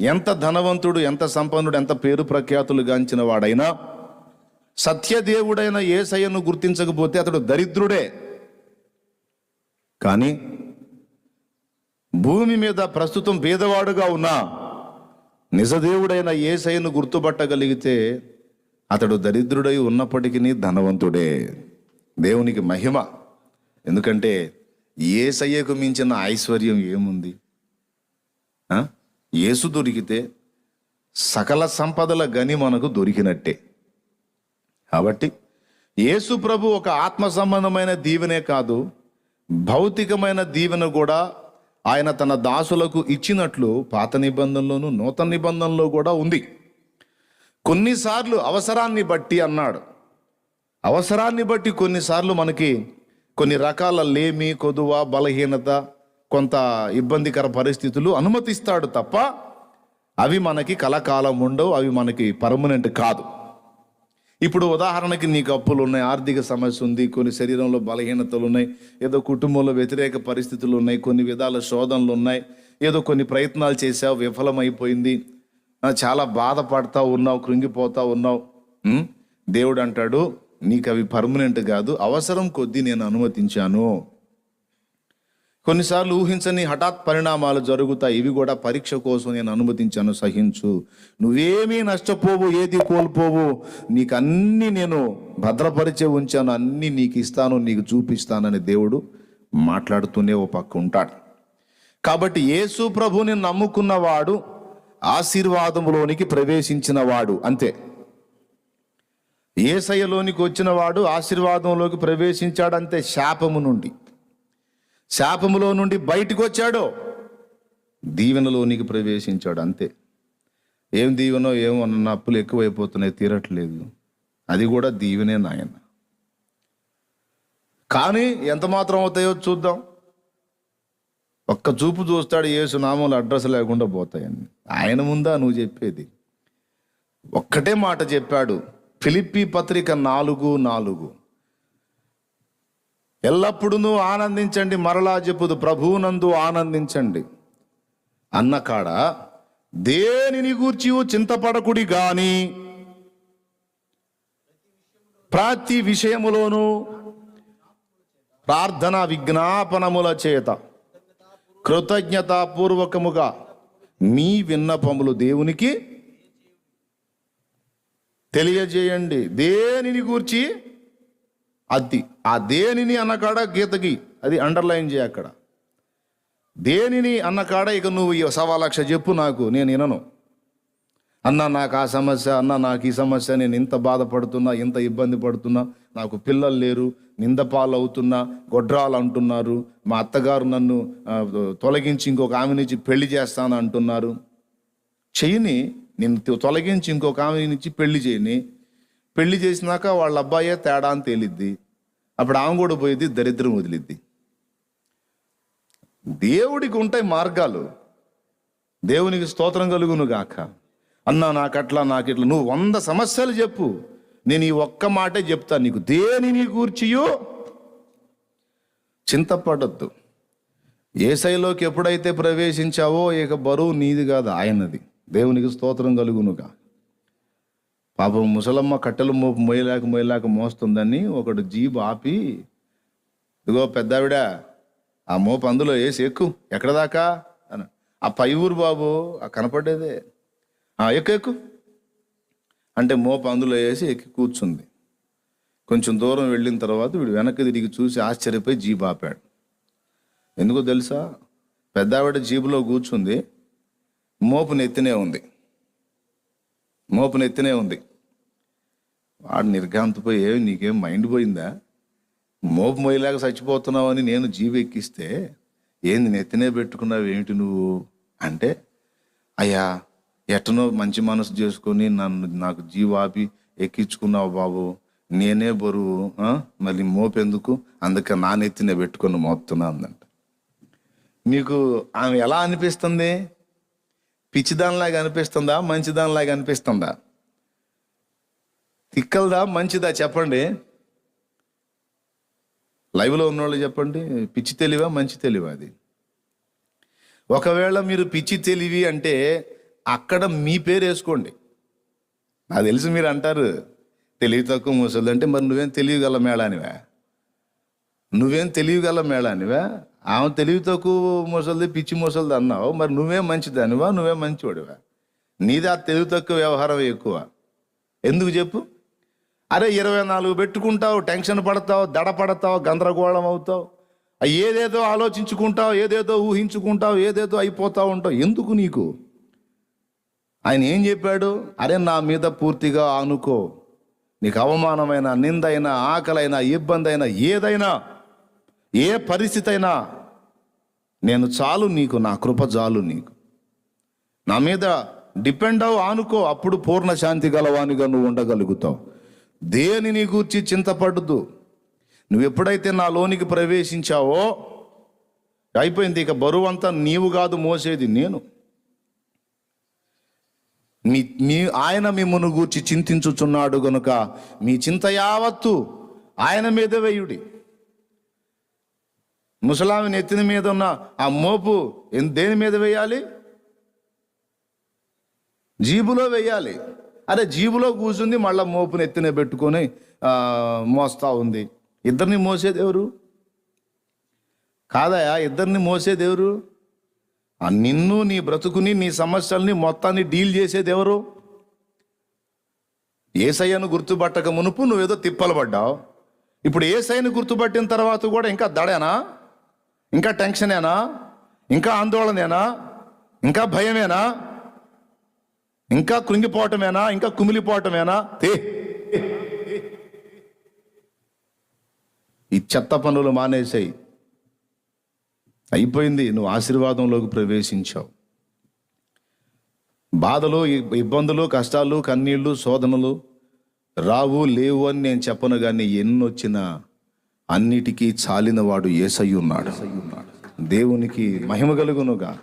ఎంత ధనవంతుడు ఎంత సంపన్నుడు ఎంత పేరు ప్రఖ్యాతులు గాంచిన వాడైనా సత్యదేవుడైన ఏసయ్యను గుర్తించకపోతే అతడు దరిద్రుడే. కానీ భూమి మీద ప్రస్తుతం పేదవాడుగా ఉన్న నిజదేవుడైన ఏసయ్యను గుర్తుపట్టగలిగితే అతడు దరిద్రుడై ఉన్నప్పటికీ ధనవంతుడే. దేవునికి మహిమ. ఎందుకంటే ఏసయ్యకు మించిన ఐశ్వర్యం ఏముంది? ఆ? యేసు దొరికితే సకల సంపదల గని మనకు దొరికినట్టే. కాబట్టి యేసు ప్రభు ఒక ఆత్మ సంబంధమైన దీవెనే కాదు భౌతికమైన దీవెన కూడా ఆయన తన దాసులకు ఇచ్చినట్లు పాత నిబంధనలోను నూతన నిబంధనలో కూడా ఉంది. కొన్నిసార్లు అవసరాన్ని బట్టి అన్నాడు. అవసరాన్ని బట్టి కొన్నిసార్లు మనకి కొన్ని రకాల లేమి కొదువ బలహీనత కొంత ఇబ్బందికర పరిస్థితులు అనుమతిస్తాడు తప్ప అవి మనకి కలకాలం ఉండవు అవి మనకి పర్మనెంట్ కాదు. ఇప్పుడు ఉదాహరణకి నీకు అప్పులు ఉన్నాయి ఆర్థిక సమస్య ఉంది కొన్ని శరీరంలో బలహీనతలు ఉన్నాయి ఏదో కుటుంబంలో వ్యతిరేక పరిస్థితులు ఉన్నాయి కొన్ని విధాల శోధనలు ఉన్నాయి ఏదో కొన్ని ప్రయత్నాలు చేసావు విఫలమైపోయింది. చాలా బాధపడతా ఉన్నావు కృంగిపోతా ఉన్నావు. దేవుడు అంటాడు నీకు అవి పర్మనెంట్ కాదు అవసరం కొద్దీ నేను అనుమతించాను. కొన్నిసార్లు ఊహించని హఠాత్ పరిణామాలు జరుగుతాయి. ఇవి కూడా పరీక్ష కోసం నేను అనుమతించాను. సహించు. నువ్వేమీ నష్టపోవు ఏది కోల్పోవు. నీకు అన్నీ నేను భద్రపరిచే ఉంచాను. అన్నీ నీకు ఇస్తాను నీకు చూపిస్తానని దేవుడు మాట్లాడుతూనే ఓ పక్క ఉంటాడు. కాబట్టి యేసు ప్రభుని నమ్ముకున్నవాడు ఆశీర్వాదంలోనికి ప్రవేశించిన వాడు అంతే. ఏసయ్యలోనికి వచ్చిన వాడు ఆశీర్వాదంలోకి ప్రవేశించాడంతే శాపము నుండి. శాపములో నుండి బయటికి వచ్చాడో దీవెనలోనికి ప్రవేశించాడు అంతే. ఏం దీవెనో ఏమో అన్న అప్పులు ఎక్కువైపోతున్నాయి తీరట్లేదు. అది కూడా దీవెనే నాయన. కానీ ఎంత మాత్రం అవుతాయో చూద్దాం. ఒక్క చూపు చూస్తాడు ఏసు నామంలో అడ్రస్ లేకుండా పోతాయని. ఆయన ముందా నువ్వు చెప్పేది. ఒక్కటే మాట చెప్పాడు ఫిలిప్పి పత్రిక నాలుగు నాలుగు. ఎల్లప్పుడూ ఆనందించండి. మరలా చెప్పుదు ప్రభువునందు ఆనందించండి. అన్నకాడ దేనిని గూర్చి చింతపడకుడి గాని ప్రతి విషయములోనూ ప్రార్థన విజ్ఞాపనముల చేత కృతజ్ఞతాపూర్వకముగా మీ విన్నపములు దేవునికి తెలియజేయండి. దేనిని గూర్చి అది ఆ దేనిని అన్నకాడ గీతకి అది అండర్లైన్ చేయ అక్కడ. దేనిని అన్నకాడ ఇక నువ్వు ఈ సవా లక్ష చెప్పు నాకు నేను వినను. అన్న నాకు ఆ సమస్య అన్న నాకు ఈ సమస్య నేను ఇంత బాధపడుతున్నా ఇంత ఇబ్బంది పడుతున్నా నాకు పిల్లలు లేరు నిందపాలు అవుతున్నా గొడ్రాలు అంటున్నారు మా అత్తగారు నన్ను తొలగించి ఇంకొక ఆమె నుంచి పెళ్ళి చేస్తాను అంటున్నారు. చెయ్యిని నేను తొలగించి ఇంకొక ఆమె నుంచి పెళ్ళి చేయని పెళ్ళి చేసినాక వాళ్ళ అబ్బాయే తేడా అని తేలిద్ది. అప్పుడు ఆమె కూడా పోయిద్ది దరిద్రం వదిలిద్ది. దేవుడికి ఉంటాయి మార్గాలు. దేవునికి స్తోత్రం కలుగును గాక అన్నా నాకట్లా నాకిట్లా నాకు ఇట్లా నువ్వు వంద సమస్యలు చెప్పు. నేను ఈ ఒక్క మాటే చెప్తాను. నీకు దేనిని కూర్చియో చింతపడద్దు. ఏసైలోకి ఎప్పుడైతే ప్రవేశించావో ఇక బరువు నీది కాదు ఆయనది. దేవునికి స్తోత్రం కలుగునుగా పాపం ముసలమ్మ కట్టెలు మోపు మొయ్యలేక మొయ్యలేక మోస్తుందని ఒకడు జీబు ఆపి ఇదిగో పెద్దావిడ ఆ మోపు అందులో వేసి ఎక్కు ఎక్కడ దాకా? అని ఆ పై ఊరు బాబు ఆ కనపడేదే. ఆ ఎక్కు ఎక్కు. అంటే మోపు అందులో వేసి ఎక్కి కూర్చుంది. కొంచెం దూరం వెళ్ళిన తర్వాత వీడు వెనక్కి తిరిగి చూసి ఆశ్చర్యపోయి జీబు ఆపాడు. ఎందుకో తెలుసా? పెద్దావిడ జీబులో కూర్చుంది మోపు నెత్తినే ఉంది. మోపు నెత్తినే ఉంది. వాడు నిర్ఘాంతపోయే నీకేం మైండ్ పోయిందా? మోపు మొయ్యలాగా అని నేను జీవి ఎక్కిస్తే ఏంది నెత్తినే పెట్టుకున్నావు ఏమిటి నువ్వు? అంటే అయ్యా ఎట్టనో మంచి మనసు చేసుకొని నన్ను నాకు జీవాపి ఎక్కించుకున్నావు బాబు. నేనే బరువు మళ్ళీ మోపెందుకు అందుకే నా నెత్తినే పెట్టుకొని మోపుతున్నా అందంట. మీకు ఆమె ఎలా అనిపిస్తుంది? పిచ్చిదానిలాగా అనిపిస్తుందా? మంచిదానిలాగా అనిపిస్తుందా? తిక్కలదా మంచిదా చెప్పండి. లైవ్లో ఉన్నవాళ్ళు చెప్పండి పిచ్చి తెలివా మంచి తెలివా అది? ఒకవేళ మీరు పిచ్చి తెలివి అంటే అక్కడ మీ పేరు వేసుకోండి. నాకు తెలిసి మీరు అంటారు తెలివి తక్కువ ముసలి అంటే మరి నువ్వేం తెలియగల మేళానివా? నువ్వేం తెలియగల మేళానివా? ఆమె తెలివి తక్కువ ముసలిది పిచ్చి ముసలిది అన్నావు మరి నువ్వేం మంచిదానివా నువ్వేం మంచివాడివా నీది ఆ తెలివి తక్కువ వ్యవహారం ఎక్కువ. ఎందుకు చెప్పు? అరే ఇరవై నాలుగు పెట్టుకుంటావు టెన్షన్ పడతావు దడ పడతావు గందరగోళం అవుతావు. ఏదేదో ఆలోచించుకుంటావు ఏదేదో ఊహించుకుంటావు ఏదేదో అయిపోతా ఉంటావు. ఎందుకు నీకు? ఆయన ఏం చెప్పాడు? అరే నా మీద పూర్తిగా ఆనుకో. నీకు అవమానమైన నిందైనా ఆకలైనా ఇబ్బంది అయినా ఏదైనా ఏ పరిస్థితి అయినా నేను చాలు నీకు నా కృప చాలు నీకు. నా మీద డిపెండ్ అవు ఆనుకో అప్పుడు పూర్ణ శాంతి గలవానిగా నువ్వు ఉండగలుగుతావు. దేనిని గూర్చి చింతపడద్దు నువ్వు ఎప్పుడైతే నా లోనికి ప్రవేశించావో అయిపోయింది ఇక బరువు అంతా నీవు కాదు మోసేది నేను. మీ మీ ఆయన మిమ్మను గూర్చి చింతించుచున్నాడు గనుక మీ చింత యావత్తు ఆయన మీద వేయుడి. ముసలామి నెత్తిన మీద ఉన్న ఆ మోపు దేని మీద వేయాలి? జీబులో వేయాలి. అరే జీబులో కూర్చుంది మళ్ళీ మోపుని ఎత్తిన పెట్టుకొని మోస్తా ఉంది. ఇద్దరిని మోసేది ఎవరు? కాదయా ఇద్దరిని మోసేది ఎవరు? నిన్ను నీ బ్రతుకుని నీ సమస్యల్ని మొత్తాన్ని డీల్ చేసేది ఎవరు? ఏసయ్యను గుర్తుపట్టక మునుపు నువ్వేదో తిప్పలు పడ్డావు. ఇప్పుడు ఏసైని గుర్తుపట్టిన తర్వాత కూడా ఇంకా దడేనా? ఇంకా టెన్షనేనా? ఇంకా ఆందోళనేనా? ఇంకా భయమేనా? ఇంకా కృంగిపోవటమేనా? ఇంకా కుమిలిపోవటమేనా? తే ఈ చెత్త పనులు మానేసాయి. అయిపోయింది నువ్వు ఆశీర్వాదంలోకి ప్రవేశించావు. బాధలు ఇబ్బందులు కష్టాలు కన్నీళ్ళు శోధనలు రావు లేవు అని నేను చెప్పను కానీ ఎన్నొచ్చినా అన్నిటికీ చాలినవాడు ఏసయ్యున్నాడు. ఏసై ఉన్నాడు దేవునికి మహిమ కలుగునుగా